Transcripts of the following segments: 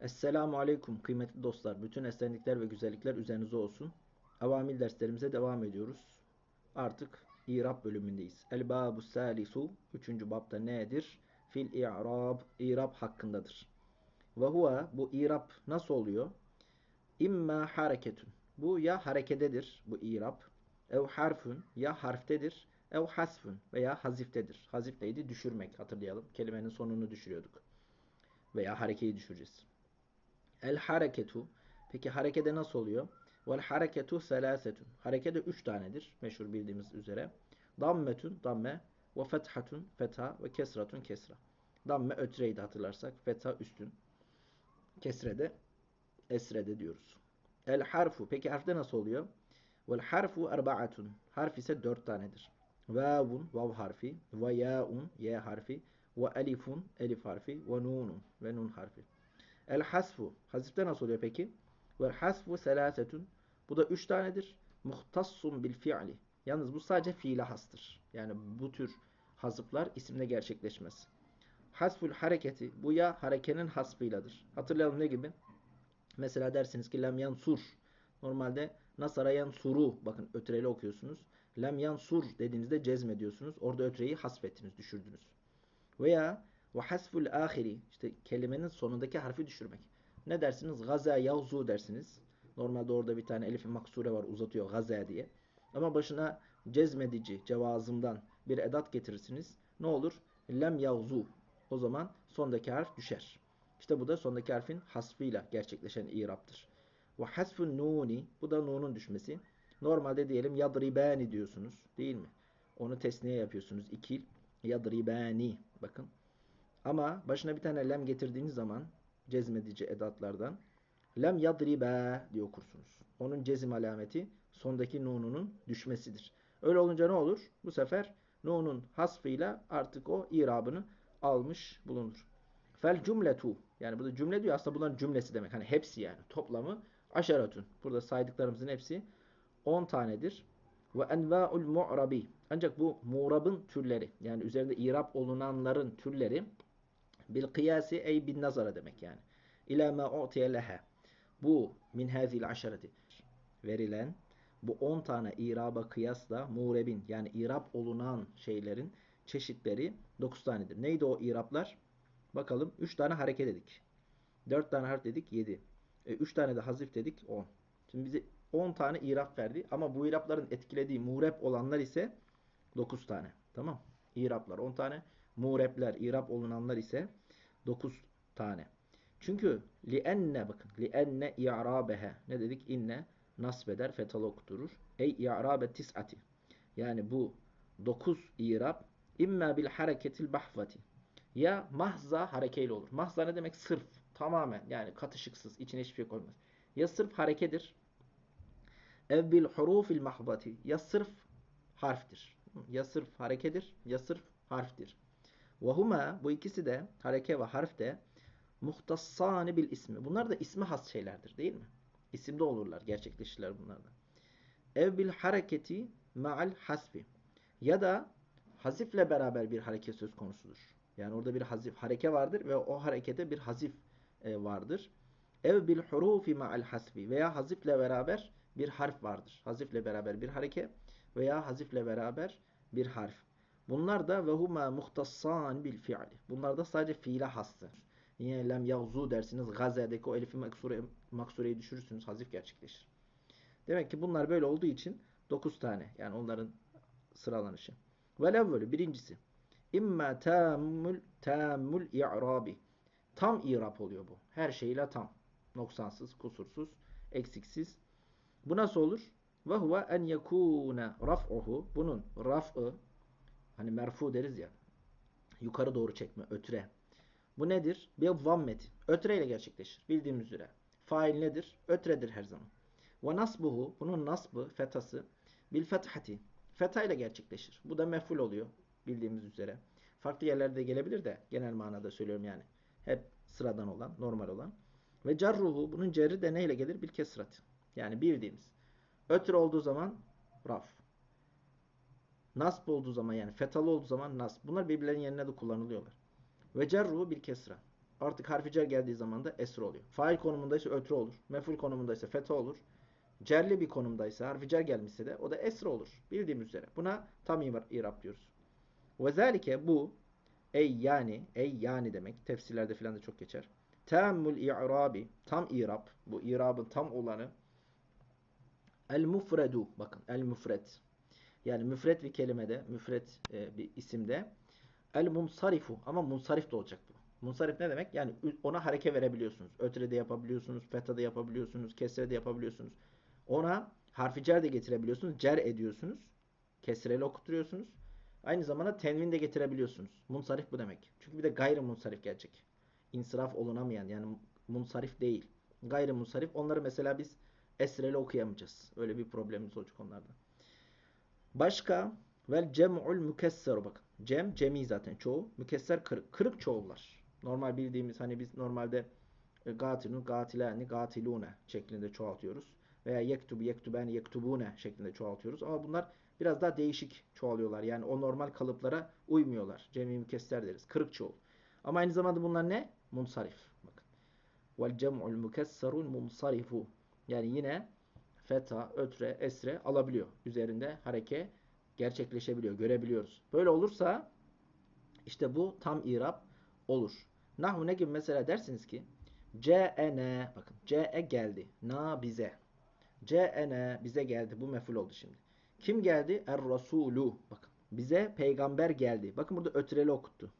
Esselamu Aleyküm kıymetli dostlar. Bütün esenlikler ve güzellikler üzerinize olsun. Avamil derslerimize devam ediyoruz. Artık İrab bölümündeyiz. El babu salisu. Üçüncü babda nedir? Fil i'rab. İrab hakkındadır. Ve huve bu İrab nasıl oluyor? İmma hareketun. Bu ya harekededir bu İrab. Ev harfun ya harftedir. Ev hasfun veya haziftedir. Hazif neydi? Düşürmek hatırlayalım. Kelimenin sonunu düşürüyorduk. Veya harekeyi düşüreceğiz. El hareketu. Peki harekede nasıl oluyor? Vel hareketu selasetun. Harekede üç tanedir. Meşhur bildiğimiz üzere. Dammetun, damme. Ve fethatun, fetha. Ve kesratun, kesra. Damme ötreydi hatırlarsak. Fetha üstün. Kesrede, esrede diyoruz. El harfu. Peki harfte nasıl oluyor? Vel harfu erbaatun. Harf ise dört tanedir. Vavun, vav harfi. Ve yaun, ye harfi. Ve elifun, elif harfi. Ve nunun, ve nun harfi. El hasfu. Hasifte nasıl oluyor peki? Vel hasfu selasetun. Bu da üç tanedir. Muhtassun bil fi'li. Yalnız bu sadece fiile hastır. Yani bu tür hazıflar isimde gerçekleşmez. Hasful hareketi. Bu ya harekenin hasfıyladır. Hatırlayalım ne gibi? Mesela dersiniz ki lem yansur. Normalde nasara yansuru. Bakın ötreli okuyorsunuz. Lem yansur dediğinizde cezmediyorsunuz. Orada ötreyi hasfettiniz, düşürdünüz. Veya ve hasful ahiri işte kelimenin sonundaki harfi düşürmek. Ne dersiniz? Gaza yavzu dersiniz. Normalde orada bir tane elif maksure var uzatıyor gaza diye. Ama başına cezmedici cevazımdan bir edat getirirsiniz. Ne olur? Lem yavzu. O zaman sondaki harf düşer. İşte bu da sondaki harfin hasfıyla gerçekleşen i'raptır. Ve hasfun nuni bu da nunun düşmesi. Normalde diyelim yadribani diyorsunuz değil mi? Onu tesniye yapıyorsunuz. İkil yadribani. Bakın ama başına bir tane lem getirdiğiniz zaman cezmedici edatlardan lem yadribe diye okursunuz. Onun cezim alameti sondaki nununun düşmesidir. Öyle olunca ne olur? Bu sefer nunun hasfıyla artık o irabını almış bulunur. Fel cümletu yani bu da cümle diyor aslında bunların cümlesi demek. Hani hepsi yani toplamı aşaratun. Burada saydıklarımızın hepsi 10 tanedir. Ve enva'ul mu'rabi. Ancak bu mu'rabın türleri yani üzerinde irab olunanların türleri bil kıyasi ey bin nazara demek yani. İlâ mâ u'tiye leha. Bu min hâzil aşareti. Verilen bu 10 tane iraba kıyasla murebin yani irab olunan şeylerin çeşitleri 9 tanedir. Neydi o iraplar? Bakalım 3 tane hareket dedik. 4 tane harf dedik 7. E, 3 tane de hazif dedik 10. Şimdi bize 10 tane irap verdi ama bu irapların etkilediği murep olanlar ise 9 tane. Tamam. İraplar 10 tane. Murepler, irap olunanlar ise 9 tane. Çünkü lienne bakın lienne i'rabehe ne dedik? İnne nasbeder, fetalı okuturur. Ey i'rabe tis'ati. Yani bu 9 irab imma bil hareketil bahvati. Ya mahza harekeyle olur. Mahza ne demek? Sırf. Tamamen yani katışıksız. içine hiçbir şey koymaz. Ya sırf harekedir. Ev bil hurufil mahvati. Ya sırf harftir. Ya sırf harekedir ya sırf harftir. Ve huma bu ikisi de hareke ve harf de muhtassani bil ismi. Bunlar da ismi has şeylerdir değil mi? İsimde olurlar, gerçekleşirler bunlarda. Ev bil hareketi ma'al hasfi. Ya da hazifle beraber bir hareket söz konusudur. Yani orada bir hazif hareke vardır ve o harekete bir hazif e, vardır. Ev bil hurufi ma'al hasfi veya hazifle beraber bir harf vardır. Hazifle beraber bir hareke veya hazifle beraber bir harf. Bunlar da ve huma muhtassan bil fi'li. Bunlar da sadece fiile hastır. Yine lem yavzu dersiniz. Gaze'deki o elifi maksure, maksureyi düşürürsünüz. Hazif gerçekleşir. Demek ki bunlar böyle olduğu için 9 tane. Yani onların sıralanışı. Ve levvelü birincisi. İmma tamul tamul i'rabi. Tam i'rab oluyor bu. Her şeyle tam. Noksansız, kusursuz, eksiksiz. Bu nasıl olur? Ve huve en yekûne raf'uhu. Bunun raf'ı Hani merfu deriz ya. Yukarı doğru çekme, ötre. Bu nedir? Bir vammet. Ötre ile gerçekleşir. Bildiğimiz üzere. Fail nedir? Ötredir her zaman. Ve nasbuhu. Bunun nasbı, fetası. Bil fethati. Feta ile gerçekleşir. Bu da meful oluyor. Bildiğimiz üzere. Farklı yerlerde gelebilir de genel manada söylüyorum yani. Hep sıradan olan, normal olan. Ve carruhu. Bunun cerri de neyle gelir? Bil kesrat. Yani bildiğimiz. Ötre olduğu zaman raf. Nasb olduğu zaman yani fetalı olduğu zaman nasb. Bunlar birbirlerinin yerine de kullanılıyorlar. Ve cerruhu bir kesra. Artık harfi cer geldiği zaman da esre oluyor. Fail konumundaysa ötre olur. Meful konumundaysa fetha olur. Cerli bir konumdaysa harfi cer gelmişse de o da esre olur. Bildiğimiz üzere. Buna tam irab diyoruz. Ve zalike bu ey yani ey yani demek. Tefsirlerde filan da çok geçer. Tammul i'rabi tam irab. Bu irabın tam olanı el mufredu bakın el mufret. Yani müfret bir kelimede, müfret e, bir isimde el munsarifu ama munsarif de olacak bu. Munsarif ne demek? Yani ona hareke verebiliyorsunuz. Ötre de yapabiliyorsunuz, feta da yapabiliyorsunuz, kesre de yapabiliyorsunuz. Ona harfi cer de getirebiliyorsunuz. Cer ediyorsunuz. Kesreli okutturuyorsunuz. Aynı zamanda tenvin de getirebiliyorsunuz. Munsarif bu demek. Çünkü bir de gayrı munsarif gelecek. İnsiraf olunamayan yani munsarif değil. Gayrı munsarif. Onları mesela biz esreli okuyamayacağız. Öyle bir problemimiz olacak onlarda. Başka vel cem'ul mükesser bakın. Cem cemi zaten çoğu. Mükesser kırık. Kırık çoğullar. Normal bildiğimiz hani biz normalde e, gatilun, gatilani, gatilune şeklinde çoğaltıyoruz. Veya yektubu, yektubani, yektubune şeklinde çoğaltıyoruz. Ama bunlar biraz daha değişik çoğalıyorlar. Yani o normal kalıplara uymuyorlar. Cemi mükesser deriz. Kırık çoğul. Ama aynı zamanda bunlar ne? Munsarif. Bakın. Vel cem'ul mükesserul munsarifu. Yani yine feta, ötre, esre alabiliyor. Üzerinde hareke gerçekleşebiliyor. Görebiliyoruz. Böyle olursa işte bu tam irab olur. Nahu ne gibi mesela dersiniz ki C'ene bakın C'e geldi. Na bize. C'ene bize geldi. Bu meful oldu şimdi. Kim geldi? Er Rasulu. Bakın bize peygamber geldi. Bakın burada ötreli okuttu.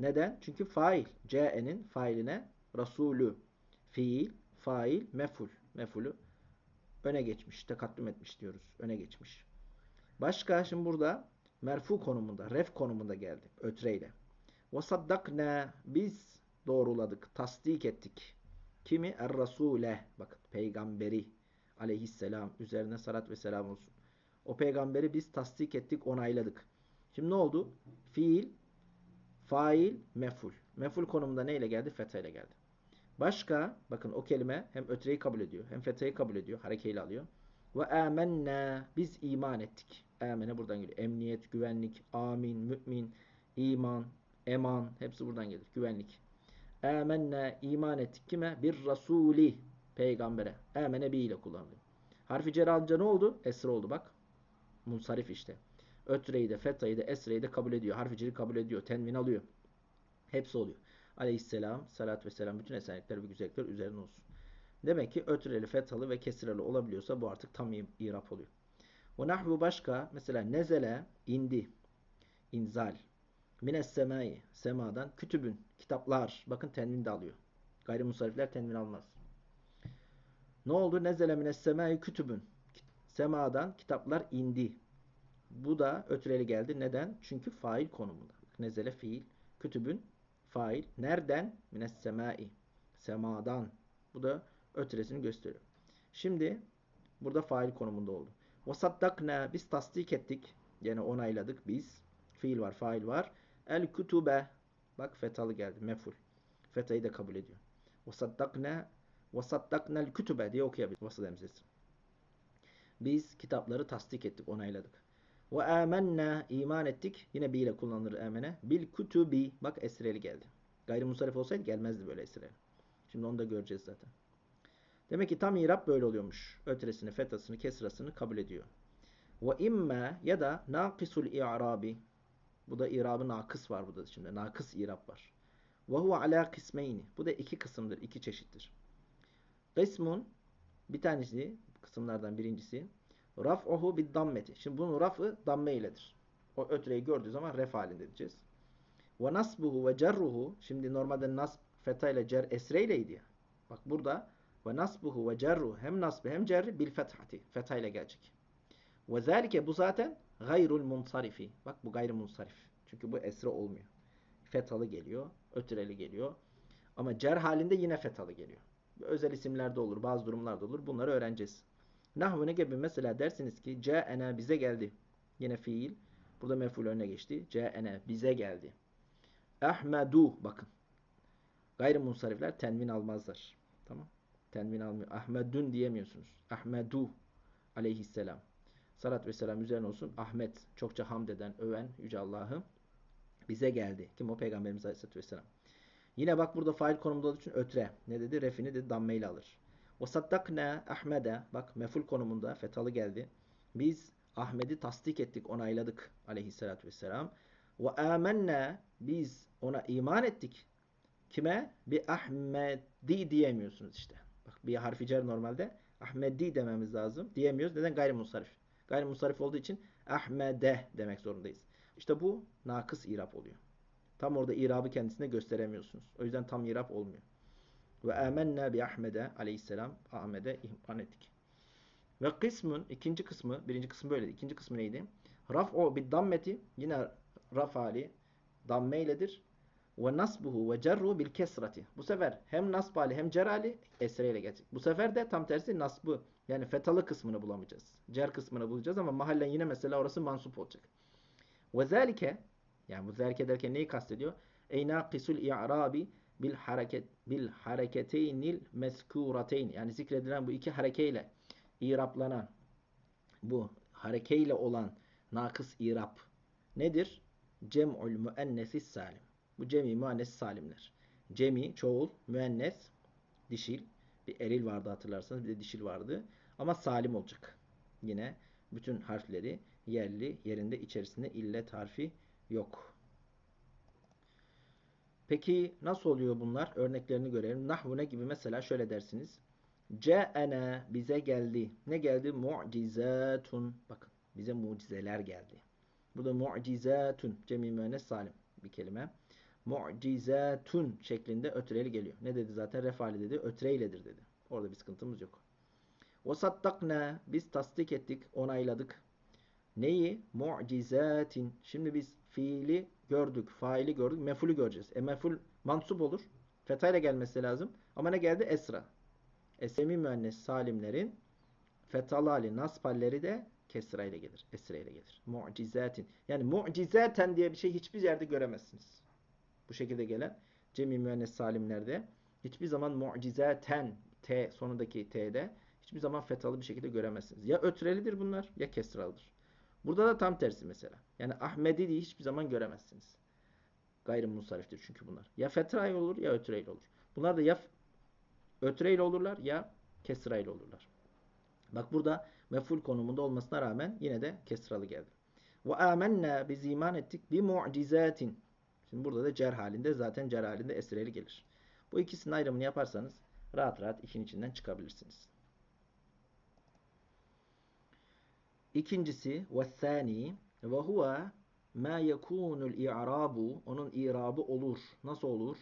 Neden? Çünkü fail. C'e'nin failine Rasulü. Fiil, fail, meful. Mefulü öne geçmiş. Tekattüm etmiş diyoruz. Öne geçmiş. Başka şimdi burada merfu konumunda, ref konumunda geldi. Ötreyle. وَصَدَّقْنَا Biz doğruladık, tasdik ettik. Kimi? Er-Rasule. Bakın peygamberi aleyhisselam. Üzerine salat ve selam olsun. O peygamberi biz tasdik ettik, onayladık. Şimdi ne oldu? Fiil, fail, meful. Meful konumunda neyle geldi? Fetha ile geldi. Başka, bakın o kelime hem ötreyi kabul ediyor, hem fethayı kabul ediyor, harekeyle alıyor. Ve amennâ, biz iman ettik. Amene buradan geliyor. Emniyet, güvenlik, amin, mümin, iman, eman, hepsi buradan gelir. Güvenlik. Amennâ, iman ettik kime? Bir rasuli, peygambere. Amene bi ile kullanılıyor. Harfi cer ne oldu? Esre oldu bak. Munsarif işte. Ötreyi de, fethayı da, esreyi de kabul ediyor. Harfi ceri kabul ediyor. Tenvin alıyor. Hepsi oluyor. Aleyhisselam, salat ve selam bütün esenlikler ve güzellikler üzerine olsun. Demek ki ötreli, fethalı ve kesireli olabiliyorsa bu artık tam irap oluyor. Ve nahvu başka mesela nezele indi. inzal. Mines semai semadan kütübün kitaplar. Bakın tenvin de alıyor. Gayrimusarifler tenvin almaz. Ne oldu? Nezele mines semai kütübün. Semadan kitaplar indi. Bu da ötreli geldi. Neden? Çünkü fail konumunda. Nezele fiil. Kütübün fail. Nereden? Mines semai. Semadan. Bu da ötresini gösteriyor. Şimdi burada fail konumunda oldu. Vasaddakna biz tasdik ettik. Yani onayladık biz. Fiil var, fail var. El kutube. Bak fetalı geldi. Meful. Fetayı da kabul ediyor. Vasaddakna Vasaddakna el kutube diye okuyabiliriz. Vasıl emzesi. Biz kitapları tasdik ettik, onayladık. Ve amennâ iman ettik. Yine bi ile kullanılır amene. Bil kutubi. Bak esreli geldi. Gayrimusarif olsaydı gelmezdi böyle esreli. Şimdi onu da göreceğiz zaten. Demek ki tam irab böyle oluyormuş. Ötresini, fetasını, kesrasını kabul ediyor. Ve imme ya da nakisul i'rabi. Bu da irabı nakıs var burada şimdi. Nakıs irab var. Ve huve ala kısmeyni. Bu da iki kısımdır, iki çeşittir. Kısmun bir tanesi kısımlardan birincisi raf'uhu bid dammeti. Şimdi bunun raf'ı damme iledir. O ötreyi gördüğü zaman ref halinde diyeceğiz. Ve nasbuhu ve cerruhu. Şimdi normalde nasb feta ile cer esre ileydi ya. Bak burada ve nasbuhu ve cerru hem nasbı hem cerri bil fethati. Fetha ile gelecek. Ve zalike bu zaten gayrul munsarifi. Bak bu gayrı munsarif. Çünkü bu esre olmuyor. Fethalı geliyor. Ötreli geliyor. Ama cer halinde yine fethalı geliyor. Özel isimlerde olur. Bazı durumlarda olur. Bunları öğreneceğiz. Nahvu ne gibi? Mesela dersiniz ki ce'ene bize geldi. Yine fiil. Burada meful önüne geçti. Ce'ene bize geldi. Ahmedu bakın. Gayrimunsarifler tenvin almazlar. Tamam. Tenvin almıyor. Ahmedun diyemiyorsunuz. Ahmedu aleyhisselam. Salat ve selam üzerine olsun. Ahmet çokça hamd eden, öven Yüce Allah'ı bize geldi. Kim o? Peygamberimiz aleyhisselatü vesselam. Yine bak burada fail konumunda olduğu için ötre. Ne dedi? Refini dedi dammeyle alır. Ve saddakna Ahmed'e bak meful konumunda fetalı geldi. Biz Ahmet'i tasdik ettik, onayladık aleyhissalatü vesselam. Ve amennâ biz ona iman ettik. Kime? Bir Ahmedi diyemiyorsunuz işte. Bak bir harfi cer normalde Ahmedi dememiz lazım. Diyemiyoruz. Neden? Gayrimusarif. Gayrimusarif olduğu için Ahmede demek zorundayız. İşte bu nakıs irap oluyor. Tam orada irabı kendisine gösteremiyorsunuz. O yüzden tam irap olmuyor. Ve amennâ bi Ahmed'e aleyhisselam Ahmed'e iman ettik. Ve kısmın ikinci kısmı, birinci kısmı böyleydi. İkinci kısmı neydi? Raf'u bid dammeti yine raf hali damme iledir. Ve nasbuhu ve cerru bil kesrati. Bu sefer hem nasb hali hem cer hali esre gelecek. Bu sefer de tam tersi nasbı yani fetalı kısmını bulamayacağız. Cer kısmını bulacağız ama mahallen yine mesela orası mansup olacak. Ve zalike yani bu zalike derken neyi kastediyor? Ey naqisul i'rabi bil hareket bil hareketeynil meskurateyn yani zikredilen bu iki harekeyle iraplanan bu harekeyle olan nakıs irap nedir? Cem'ul müennesis salim. Bu cemi müennes salimler. Cemi çoğul, müennes dişil. Bir eril vardı hatırlarsanız bir de dişil vardı. Ama salim olacak. Yine bütün harfleri yerli yerinde içerisinde illet harfi yok. Peki nasıl oluyor bunlar? Örneklerini görelim. Nahvu ne gibi mesela şöyle dersiniz. Ce'ene bize geldi. Ne geldi? Mu'cizatun. Bakın bize mucizeler geldi. Bu da mu'cizatun. Cemi müennes salim bir kelime. Mu'cizatun şeklinde ötreli geliyor. Ne dedi zaten? Refali dedi. Ötreyledir dedi. Orada bir sıkıntımız yok. Ve saddakna. Biz tasdik ettik, onayladık. Neyi? Mu'cizatin. Şimdi biz fiili gördük, faili gördük, mefulü göreceğiz. E meful mansup olur. Fetayla gelmesi lazım. Ama ne geldi? Esra. Esemi müennes salimlerin fetalı hali, de kesra ile gelir. Esra ile gelir. Mu'cizatin. Yani mu'cizaten diye bir şey hiçbir yerde göremezsiniz. Bu şekilde gelen cemi müennes salimlerde hiçbir zaman mu'cizaten t sonundaki t'de hiçbir zaman fetalı bir şekilde göremezsiniz. Ya ötrelidir bunlar ya kesralıdır. Burada da tam tersi mesela. Yani Ahmedi diye hiçbir zaman göremezsiniz. Gayrimusariftir çünkü bunlar. Ya fetra olur ya ötreyle olur. Bunlar da ya ötreyle olurlar ya kesrayla olurlar. Bak burada meful konumunda olmasına rağmen yine de kesralı geldi. Ve amennâ biz iman ettik bi mu'cizatin. Şimdi burada da cer halinde zaten cer halinde esreli gelir. Bu ikisinin ayrımını yaparsanız rahat rahat işin içinden çıkabilirsiniz. İkincisi ve huve ma yekunul i'rabu onun i'rabı olur. Nasıl olur?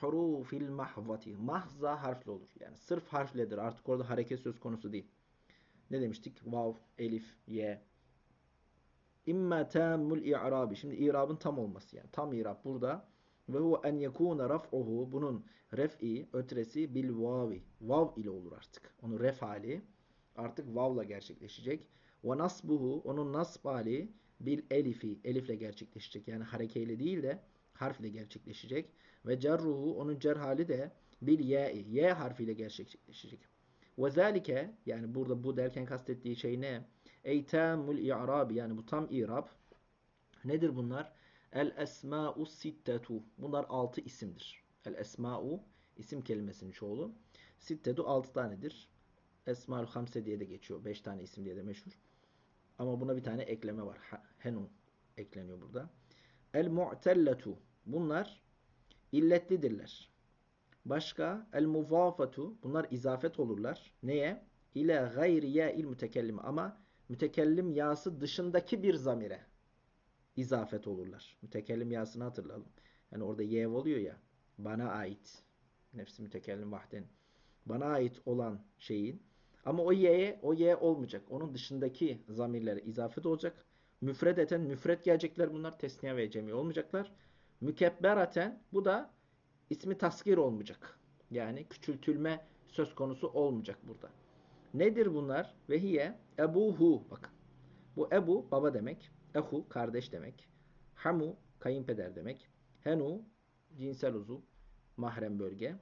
Hurufil mahzati. Mahza harfli olur. Yani sırf harfledir. Artık orada hareket söz konusu değil. Ne demiştik? Vav, elif, ye. İmma tammul i'rabi. Şimdi i'rabın tam olması yani. Tam i'rab burada. Ve huve en yekune raf'uhu. Bunun ref'i, ötresi bil vavi. Vav ile olur artık. Onun ref hali artık vavla gerçekleşecek. Ve nasbuhu onun nasb hali bil elifi elifle gerçekleşecek. Yani harekeyle değil de harfle gerçekleşecek. Ve cerruhu onun cer hali de bil ye'i ye harfiyle gerçekleşecek. Ve zalike yani burada bu derken kastettiği şey ne? Eytamul i'rabi yani bu tam i'rab. Nedir bunlar? El esma'u sittetu. Bunlar altı isimdir. El esma'u isim kelimesinin çoğulu. Sittetu altı tanedir. Esma'ul hamse diye de geçiyor. Beş tane isim diye de meşhur. Ama buna bir tane ekleme var. Henun ekleniyor burada. El mu'telletu. Bunlar illetlidirler. Başka el muvafatu. Bunlar izafet olurlar. Neye? İle gayri il mütekellim. Ama mütekellim yası dışındaki bir zamire izafet olurlar. Mütekellim yasını hatırlayalım. Yani orada yev oluyor ya. Bana ait. Nefsi mütekellim vahden. Bana ait olan şeyin ama o y'ye o y olmayacak. Onun dışındaki zamirlere izafet olacak. Müfredeten müfred gelecekler bunlar. Tesniye ve cemi olmayacaklar. Mükebberaten bu da ismi taskir olmayacak. Yani küçültülme söz konusu olmayacak burada. Nedir bunlar? Vehiye ebuhu. Bakın. Bu ebu baba demek. Ehu kardeş demek. Hamu kayınpeder demek. Henu cinsel uzuv mahrem bölge.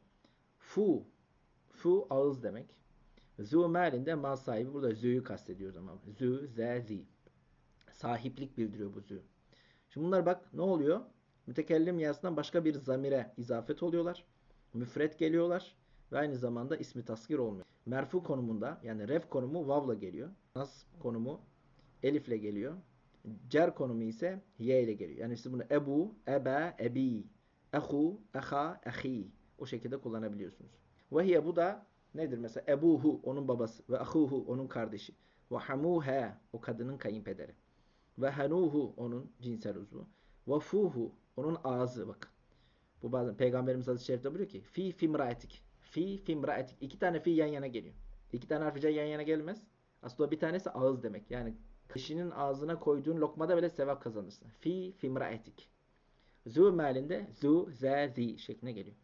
Fu fu ağız demek. Zu malinde mal sahibi. Burada zü'yü kastediyoruz ama. Zü, ze, zi. Sahiplik bildiriyor bu zü. Şimdi bunlar bak ne oluyor? Mütekellim yasından başka bir zamire izafet oluyorlar. Müfret geliyorlar ve aynı zamanda ismi tasgir olmuyor. Merfu konumunda yani ref konumu vavla geliyor. Nas konumu elifle geliyor. Cer konumu ise ye ile geliyor. Yani siz bunu ebu, ebe, ebi, ehu, eha, ehi o şekilde kullanabiliyorsunuz. Ve hiye bu da nedir? Mesela ebuhu onun babası ve ahuhu onun kardeşi ve hamuhe o kadının kayınpederi ve hanuhu onun cinsel uzvu ve fuhu onun ağzı bakın. Bu bazen Peygamberimiz hadis-i şerifte buyuruyor ki fi fimraetik. Fi fimraetik. İki tane fi yan yana geliyor. İki tane harfice yan yana gelmez. Aslında bir tanesi ağız demek. Yani kişinin ağzına koyduğun lokmada bile sevap kazanırsın. Fi fimraetik. Zu mealinde zu, ze, zi şeklinde geliyor.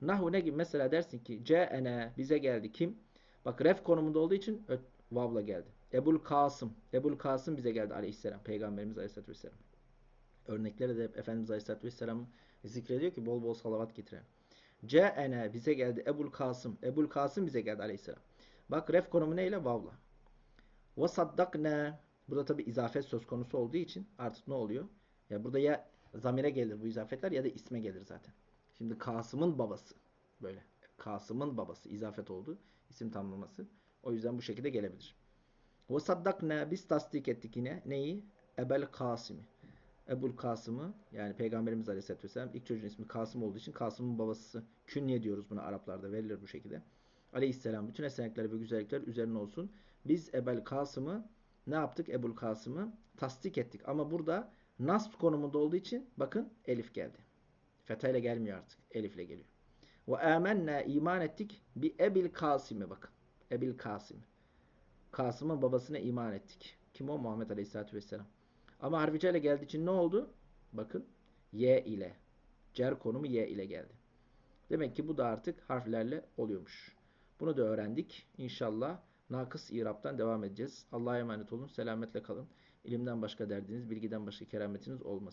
Nahu ne gibi? Mesela dersin ki ce'ene bize geldi kim? Bak ref konumunda olduğu için vavla geldi. Ebul Kasım. Ebul Kasım bize geldi aleyhisselam. Peygamberimiz aleyhisselatü vesselam. Örnekleri de Efendimiz aleyhisselatü vesselam zikrediyor ki bol bol salavat getirelim. Ce'ene bize geldi Ebul Kasım. Ebul Kasım bize geldi aleyhisselam. Bak ref konumu neyle? Vavla. Ve saddakne. Burada tabi izafet söz konusu olduğu için artık ne oluyor? Ya burada ya zamire gelir bu izafetler ya da isme gelir zaten. Şimdi Kasım'ın babası. Böyle. Kasım'ın babası. izafet oldu. isim tamlaması. O yüzden bu şekilde gelebilir. Ve saddakne biz tasdik ettik yine. Neyi? Ebel Kasım'ı. Ebul Kasım'ı yani Peygamberimiz Aleyhisselatü Vesselam ilk çocuğun ismi Kasım olduğu için Kasım'ın babası künye diyoruz buna Araplarda verilir bu şekilde. Aleyhisselam bütün esenlikler ve güzellikler üzerine olsun. Biz Ebel Kasım'ı ne yaptık? Ebul Kasım'ı tasdik ettik. Ama burada nasb konumunda olduğu için bakın elif geldi. Fetha ile gelmiyor artık. Elifle geliyor. Ve amennâ iman ettik bir Ebil Kasım'ı bakın. Ebil Kasım. Kasım'ın babasına iman ettik. Kim o? Muhammed Aleyhisselatü Vesselam. Ama harfice ile geldiği için ne oldu? Bakın Y ile. Cer konumu Y ile geldi. Demek ki bu da artık harflerle oluyormuş. Bunu da öğrendik. İnşallah nakıs İrab'dan devam edeceğiz. Allah'a emanet olun. Selametle kalın. İlimden başka derdiniz, bilgiden başka kerametiniz olmasın.